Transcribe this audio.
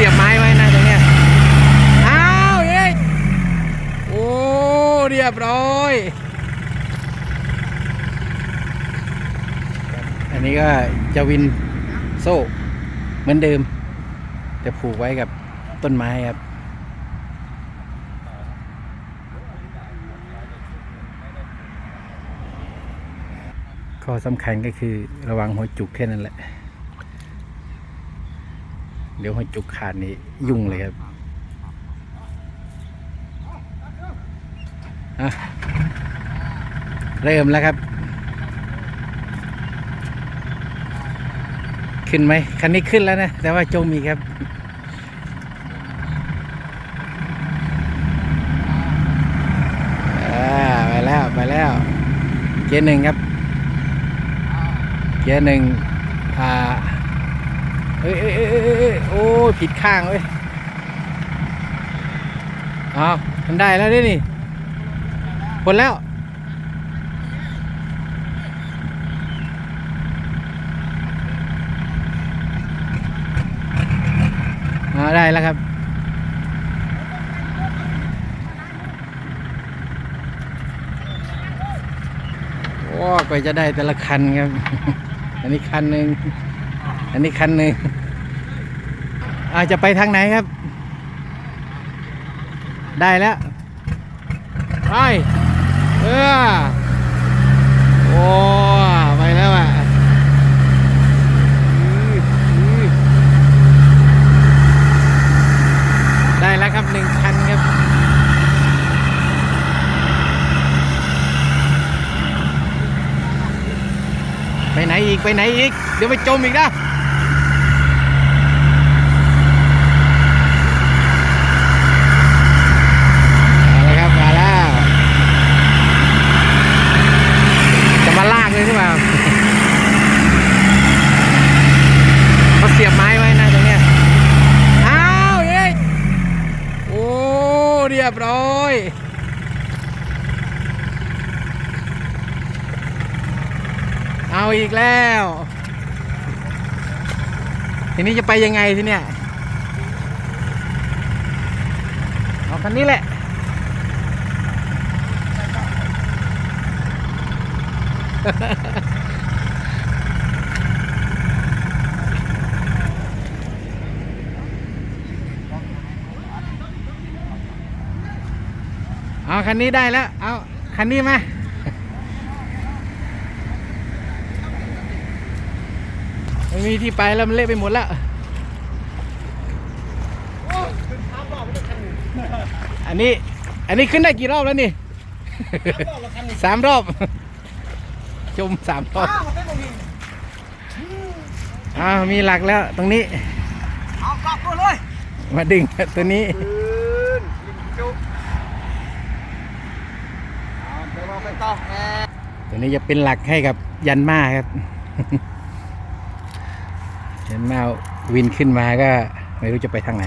เสียบไม้ไว้นะตรงนี้อ้าวเย้โอ้เรียบร้อย อันนี้ก็จะวินโซ่เหมือนเดิม แต่ผูกไว้กับต้นไม้ครับ ข้อสำคัญก็คือระวังหัวจุกแค่นั้นแหละ เดี๋ยวหัวจุกขาดนี่ยุ่งเลยครับเริ่มแล้วครับ ขึ้นไหมคันนี้ขึ้นแล้วนะ แต่ว่าจมอีกครับไปแล้วไปแล้ว เกียร์หนึ่งครับ เกียร์หนึ่งอ่า เอ้ยเอ้ยเอ้ยเอ้ยโอ้ยผิดข้างเว้ยเอาวมันได้แล้วดินี่พ้นแล้วอ่าได้แล้วครับโอ้กว่าจะได้แต่ละคันครับ อันนี้คันหนึ่ง อันนี้คันหนึ่งอาจะไปทางไหนครับ ได้แล้ว ไป เออ โอ้ไปแล้วอะอื้ออื้อได้แล้วครับหนึ่งคันครับไปไหนอีกไปไหนอีก เดี๋ยวไปจมอีกนะมาแล้วครับ มาแล้ว จะมาลากเลยหรือเปล่า เขาเสียบไม้ไว้นะตรงเนี้ย อ้าวเย้ยโอ้ เรี ยบร้อยเอาอีกแล้ว ทีนี้จะไปยังไงทีเนี้ยเอาคันนี้แหละ เอาคันนี้ได้แล้ว เอาคันนี้มาไม่มีที่ไปแล้วมันเละไปหมดแล้วอันนี้ อันนี้ขึ้นได้กี่รอบแล้วนี่สามรอบ จมสามรอบอ้าวมีหลักแล้วตรงนี้ เอากลับเลย มาดึงตัวนี้ ปืนยิงจุกเอาเดี๋ยวเราไป ต่อตัวนี้จะเป็นหลักให้กับยันมาครับ ยันมาวินขึ้นมาก็ไม่รู้จะไปทางไหน